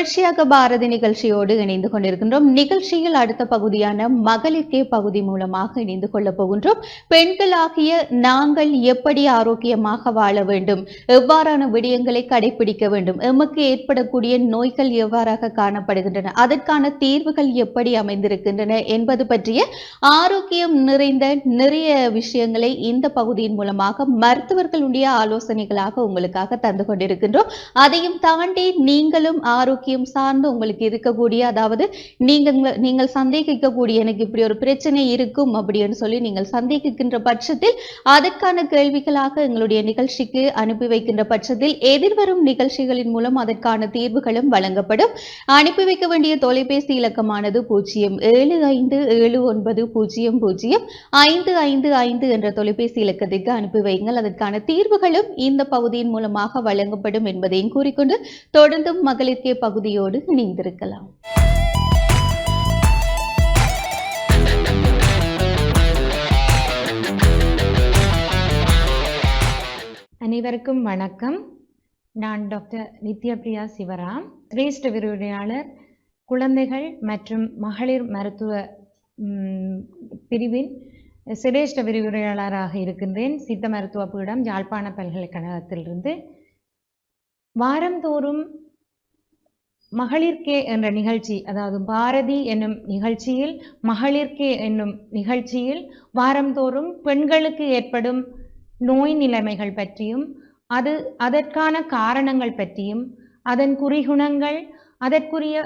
தொடர்ச்சியாக பாரதி நிகழ்ச்சியோடு இணைந்து கொண்டிருக்கின்றோம். நிகழ்ச்சியில் அடுத்த பகுதியான மகளிர்கே பகுதி மூலமாக இணைந்து கொள்ளப் போகின்றோம். பெண்களாகிய நாங்கள் எப்படி ஆரோக்கியமாக வாழ வேண்டும்? எவ்வாறான விடயங்களை கடைபிடிக்க வேண்டும்? எமக்கு ஏற்படக்கூடிய நோய்கள் எவ்வாறாக காணப்படுகின்றன? அதற்கான தீர்வுகள் எப்படி அமைந்திருக்கின்றன என்பது பற்றிய ஆரோக்கியம் நிறைந்த நிறைய விஷயங்களை இந்த பகுதியின் மூலமாக மருத்துவர்களுடைய ஆலோசனைகளாக உங்களுக்காக தந்து கொண்டிருக்கின்றோம். அதையும் தாண்டி நீங்களும் ஆரோக்கிய ஆரோக்கியம் சார்ந்து உங்களுக்கு இருக்கக்கூடிய அதாவது நீங்கள் நீங்கள் சந்தேகிக்கக்கூடிய எனக்கு இப்படி ஒரு பிரச்சனை இருக்கும் அப்படின்னு சொல்லி நீங்கள் சந்தேகிக்கின்ற பட்சத்தில் அதற்கான கேள்விகளாக எங்களுடைய நிகழ்ச்சிக்கு அனுப்பி வைக்கின்ற பட்சத்தில் எதிர்வரும் நிகழ்ச்சிகளின் மூலம் அதற்கான தீர்வுகளும் வழங்கப்படும். அனுப்பி வைக்க வேண்டிய தொலைபேசி இலக்கமானது பூஜ்ஜியம் ஏழு ஐந்து ஏழு ஒன்பது பூஜ்ஜியம் பூஜ்ஜியம் ஐந்து ஐந்து ஐந்து என்ற தொலைபேசி இலக்கத்திற்கு அனுப்பி வையுங்கள் அதற்கான தீர்வுகளும் இந்த பகுதியின் மூலமாக வழங்கப்படும் என்பதையும் கூறிக்கொண்டு தொடர்ந்தும் மகளிர்கே பகுதியோடு இணைந்திருக்கலாம். அனைவருக்கும் வணக்கம். நான் டாக்டர் நித்யபிரியா சிவராம். சிரேஷ்ட விரிவுரையாளர் குழந்தைகள் மற்றும் மகளிர் மருத்துவ பிரிவின் சிரேஷ்ட விரிவுரையாளராக இருக்கின்றேன். சித்த மருத்துவ பீடம் யாழ்ப்பாண பல்கலைக்கழகத்திலிருந்து. வாரந்தோறும் மகளிர்கே என்ற நிகழ்ச்சி அதாவது பாரதி என்னும் நிகழ்ச்சியில் மகளிர்கே என்னும் நிகழ்ச்சியில் வாரந்தோறும் பெண்களுக்கு ஏற்படும் நோய் நிலைமைகள் பற்றியும் அது அதற்கான காரணங்கள் பற்றியும் அதன் குறிகுணங்கள் அதற்குரிய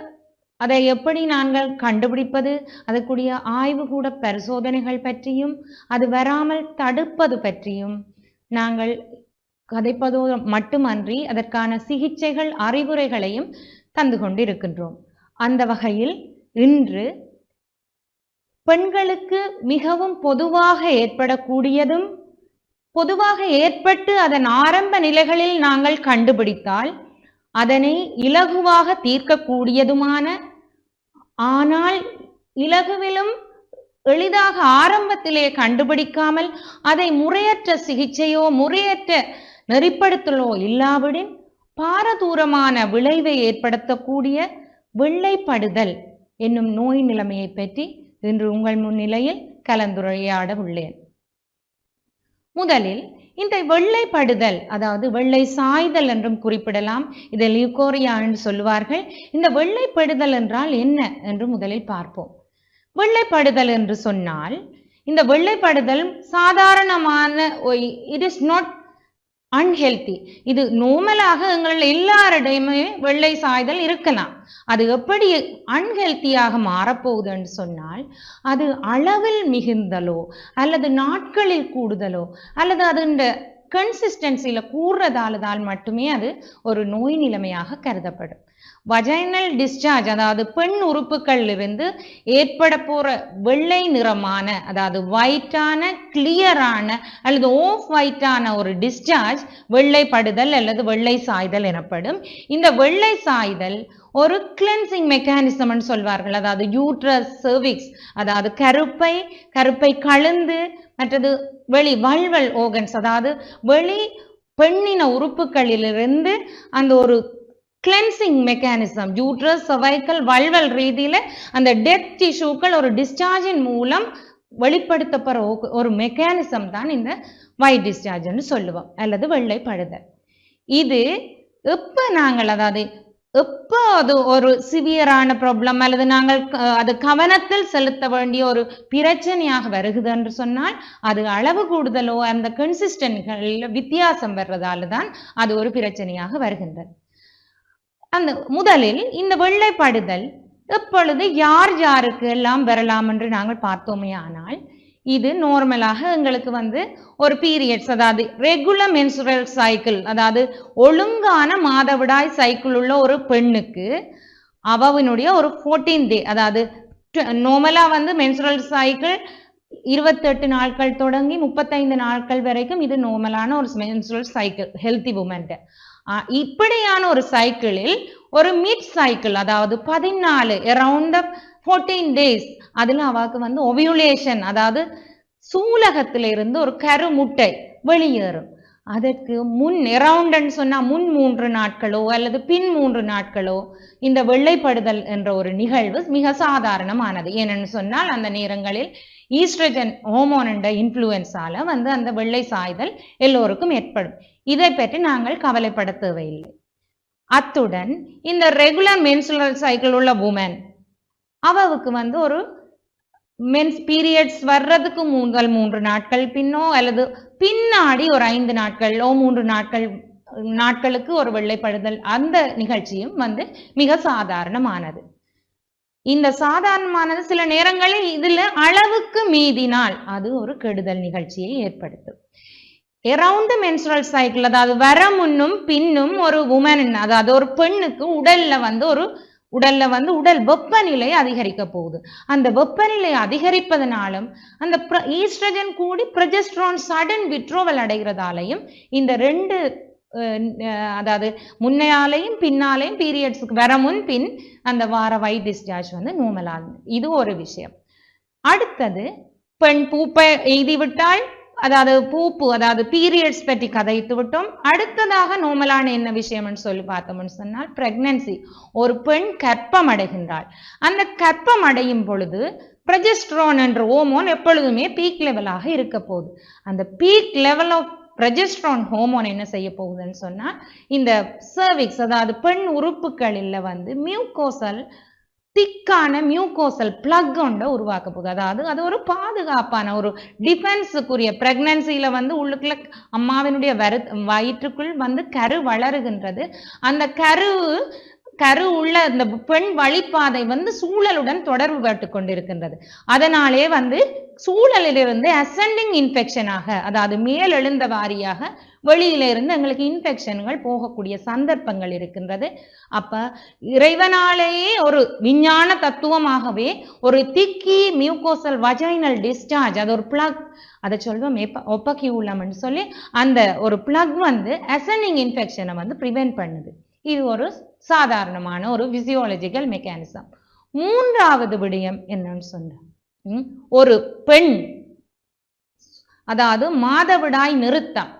அதை எப்படி நாங்கள் கண்டுபிடிப்பது அதற்குரிய ஆய்வுகூட பரிசோதனைகள் பற்றியும் அது வராமல் தடுப்பது பற்றியும் நாங்கள் கதைப்பதோ மட்டுமன்றி அதற்கான சிகிச்சைகள் அறிவுரைகளையும் தந்து கொண்டிருக்கின்றோம். அந்த வகையில் இன்று பெண்களுக்கு மிகவும் பொதுவாக ஏற்படக்கூடியதும் பொதுவாக ஏற்பட்டு அதன் ஆரம்ப நிலைகளில் நாங்கள் கண்டுபிடித்தால் அதனை இலகுவாக தீர்க்கக்கூடியதுமான ஆனால் இலகுவிலும் எளிதாக ஆரம்பத்திலே கண்டுபிடிக்காமல் அதை முறையற்ற சிகிச்சையோ முறையற்ற நெறிப்படுத்தலோ இல்லாவிடின் பாரதூரமான விளைவை ஏற்படுத்தக்கூடிய வெள்ளைப்படுதல் என்னும் நோய் நிலைமையை பற்றி இன்று உங்கள் முன்னிலையில் கலந்துரையாட உள்ளேன் முதலில் இந்த வெள்ளைப்படுதல் அதாவது வெள்ளை சாய்தல் என்றும் குறிப்பிடலாம். இதை லியூகோரியா என்று சொல்லுவார்கள். இந்த வெள்ளைப்படுதல் என்றால் என்ன என்று முதலில் பார்ப்போம். வெள்ளைப்படுதல் என்று சொன்னால் இந்த வெள்ளைப்படுதல் சாதாரணமான இட் இஸ் நாட் அன்ஹெல்த்தி இது நோமலாக எங்கள் எல்லாரிடையுமே வெள்ளை சாய்தல் இருக்கலாம். அது எப்படி அன்ஹெல்த்தியாக மாறப்போகுதுன்னு சொன்னால் அது அளவில் மிகுந்தலோ அல்லது நாட்களில் கூடுதலோ அல்லது அது இந்த கன்சிஸ்டன்சியில் கூடுறதால தான் மட்டுமே அது ஒரு நோய் நிலைமையாக கருதப்படும். வஜைனல் டிஸ்சார்ஜ் அதாவது பெண் உறுப்புகளிலிருந்து ஏற்பட போற வெள்ளை நிறமான அதாவது ஒயிட்டான கிளியரான அல்லது ஓஃப் ஒயிட்டான ஒரு டிஸ்சார்ஜ் வெள்ளைப்படுதல் அல்லது வெள்ளை சாய்தல் எனப்படும். இந்த வெள்ளை சாய்தல் ஒரு கிளென்சிங் மெக்கானிசம்னு சொல்வார்கள். அதாவது யூட்ரஸ் சர்விக்ஸ் அதாவது கருப்பை கருப்பை கலந்து மற்றது வெளி வல்வல் ஓகன்ஸ் அதாவது வெளி பெண்ணின உறுப்புகளிலிருந்து அந்த ஒரு cleansing mechanism uterus cervical vulval ரீதியில் அந்த டெத் டிஷ்யூக்கள் ஒரு டிஸ்சார்ஜின் மூலம் வெளிப்படுத்தப்படுற ஒரு- ஒரு மெக்கானிசம் தான் இந்த ஒயிட் டிஸ்சார்ஜ்னு சொல்லுவோம் அல்லது வெள்ளைப்படுதல் இது எப்போ நாங்கள் அதாவது எப்போ அது ஒரு சிவியரான ப்ராப்ளம் அல்லது நாங்கள் அது கவனத்தில் செலுத்த வேண்டிய ஒரு பிரச்சனையாக வருகுது என்று சொன்னால் அது அளவு கூடுதலோ அந்த கன்சிஸ்டன்ட்களில் வித்தியாசம் வர்றதால தான் அது ஒரு பிரச்சனையாக வருகின்றது. அந்த முதலில் இந்த வெள்ளைப்படுதல் எப்பொழுது யார் யாருக்கு எல்லாம் வரலாம் என்று நாங்கள் பார்த்தோமே ஆனால் இது நார்மலாக எங்களுக்கு வந்து ஒரு பீரியட்ஸ் அதாவது ரெகுலர் மென்சுரல் சைக்கிள் அதாவது ஒழுங்கான மாதவிடாய் சைக்கிள் உள்ள ஒரு பெண்ணுக்கு அவனுடைய ஒரு ஃபோர்டீன் டே அதாவது நார்மலாக வந்து மென்சுரல் சைக்கிள் இருபத்தெட்டு நாட்கள் தொடங்கி முப்பத்தைந்து நாட்கள் வரைக்கும் இது நார்மலான ஒரு மென்சுரல் சைக்கிள் ஹெல்த்தி உமன்ட்டு இப்படியான ஒரு சைக்கிளில் ஒரு மிட் சைக்கிள் அதாவது பதினாலு அரவுண்ட் ஃபோர்டீன் டேஸ் அதில் அவாக்கு வந்து ஒவியுலேஷன் அதாவது சூலகத்திலிருந்து ஒரு கருமுட்டை வெளியேறும். அதற்கு முன் எரவுண்டன்னு சொன்னால் முன் மூன்று நாட்களோ அல்லது பின் மூன்று நாட்களோ இந்த வெள்ளைப்படுதல் என்ற ஒரு நிகழ்வு மிக சாதாரணமானது. ஏனென்னு சொன்னால் அந்த நேரங்களில் ஈஸ்ட்ரஜன் ஹோமோன் இன்ஃப்ளூயன்ஸால வந்து அந்த வெள்ளை சாய்தல் எல்லோருக்கும் ஏற்படும். இதை பற்றி நாங்கள் கவலைப்பட தேவையில்லை அத்துடன் இந்த ரெகுலர் மென்சுரல் சைக்கிள் உள்ள உமன் அவவுக்கு வந்து ஒரு மென்ஸ் பீரியட்ஸ் வர்றதுக்கு முதல் மூன்று நாட்கள் பின்னோ அல்லது பின்னாடி ஒரு ஐந்து நாட்களோ மூன்று நாட்கள் நாட்களுக்கு ஒரு வெள்ளைப்படுதல் அந்த நிகழ்ச்சியும் வந்து மிக சாதாரணமானது. இந்த சாதாரணமானது சில நேரங்களில் இதுல அளவுக்கு மீதினால் அது ஒரு கெடுதல் நிகழ்ச்சியை ஏற்படுத்தும். அரவுண்ட் த மென்சுரல் சைக்கிள் அதாவது வர முன்னும் பின்னும் ஒரு உமன் அதாவது ஒரு பெண்ணுக்கு உடல்ல வந்து ஒரு உடல்ல வந்து உடல் வெப்பநிலை அதிகரிக்க போகுது. அந்த வெப்பநிலை அதிகரிப்பதனாலும் அந்த ஈஸ்ட்ரஜன் கூடி ப்ரொஜெஸ்ட்ரான் சடன் விட்ரோவல் அடைகிறதாலையும் இந்த ரெண்டு அதாவது முன்னையாலையும் பின்னாலையும் பீரியட்ஸுக்கு வர முன் பின் அந்த வார வை டிஸ்சார்ஜ் வந்து நோமலாக இது ஒரு விஷயம். அடுத்தது பெண் பூப்பை எய்தி விட்டால் அதாவது பூப்பு அதாவது பீரியட்ஸ் பற்றி கதைத்து விட்டோம். அடுத்ததாக நோமலான என்ன விஷயம்னு சொல்லி பார்த்தோம்னு சொன்னால் பிரெக்னன்சி ஒரு பெண் கற்பம் அடைகின்றாள். அந்த கற்பம் அடையும் பொழுது ப்ரொஜெஸ்ட்ரான் என்ற ஹோமோன் எப்பொழுதுமே பீக் லெவலாக இருக்க போகுது. அந்த peak level of progesterone hormone என்ன செய்ய போகுதுன்னு சொன்னால் இந்த சர்விக்ஸ் அதாவது பெண் உறுப்புகளில் வந்து மியூகோசல் திக்கான மியூகோசல் பிளக் ஒன்றை உருவாக்க போகுது. அதாவது அது ஒரு பாதுகாப்பான ஒரு டிஃபென்ஸுக்குரிய ப்ரெக்னன்சியில் வந்து உள்ளுக்குள்ள அம்மாவினுடைய வரு வயிற்றுக்குள் வந்து கரு வளருகின்றது. அந்த கரு கரு உள்ள இந்த பெண் வழிப்பாதை வந்து சூழலுடன் தொடர்பு பட்டு கொண்டிருக்கின்றது. அதனாலே வந்து சூழலிலிருந்து அசெண்டிங் இன்ஃபெக்ஷனாக அதாவது மேல் எழுந்த வாரியாக வெளியில இருந்து எங்களுக்கு இன்ஃபெக்ஷன்கள் போகக்கூடிய சந்தர்ப்பங்கள் இருக்கின்றது. அப்ப இறைவனாலேயே ஒரு விஞ்ஞான தத்துவமாகவே ஒரு திக்கி மியூகோசல் வஜைனல் டிஸ்சார்ஜ் அது ஒரு பிளக் அதை சொல்வோம் ஒப்பக்கியூலம்னு சொல்லி அந்த ஒரு பிளக் வந்து அசனிங் இன்ஃபெக்ஷனை வந்து ப்ரிவென்ட் பண்ணுது. இது ஒரு சாதாரணமான ஒரு பிசியோலஜிக்கல் மெக்கானிசம் மூன்றாவது விடயம் என்னன்னு சொன்னேன் ஒரு பெண் அதாவது மாதவிடாய் நிறுத்தம்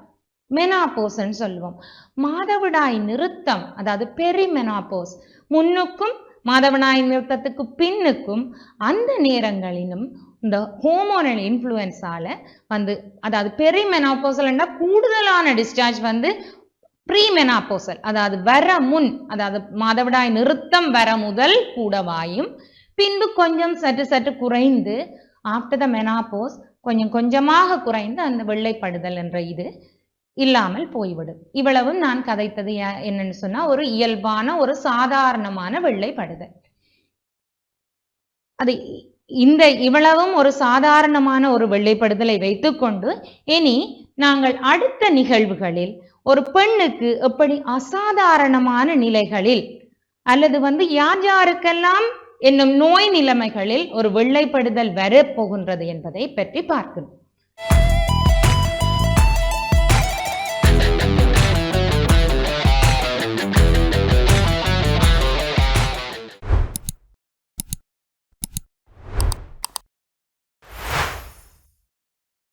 மெனாபோஸ்ன்னு சொல்லுவோம். மாதவிடாய் நிறுத்தம் அதாவது பெரி மெனாபோஸ் முன்னுக்கும் மாதவிடாய் நிறுத்தத்துக்கு பின்னுக்கும் அந்த நேரங்களிலும் இந்த ஹோமோனல் இன்ஃப்ளூயன்ஸால வந்து அதாவது பெரிமெனாபோசல்னா கூடுதலான டிஸ்சார்ஜ் வந்து ப்ரீமெனாப்போசல் அதாவது வர முன் அதாவது மாதவிடாய் நிறுத்தம் வர முதல் கூடவாயும் பின்பு கொஞ்சம் சற்று சற்று குறைந்து ஆஃப்டர் த மெனாபோஸ் கொஞ்சம் கொஞ்சமாக குறைந்து அந்த வெள்ளைப்படுதல் என்ற இது இல்லாமல் போய்விடும். இவ்வளவும் நான் கதைத்தது என்னன்னு சொன்னா ஒரு இயல்பான ஒரு சாதாரணமான வெள்ளைப்படுதல். அது இந்த இவ்வளவும் ஒரு சாதாரணமான ஒரு வெள்ளைப்படுதலை வைத்துக்கொண்டு இனி நாங்கள் அடுத்த நிகழ்வுகளில் ஒரு பெண்ணுக்கு எப்படி அசாதாரணமான நிலைகளில் அல்லது வந்து யார் யாருக்கெல்லாம் என்னும் நோய் நிலைமைகளில் ஒரு வெள்ளைப்படுதல் வரப்போகின்றது என்பதை பற்றி பார்க்கணும்.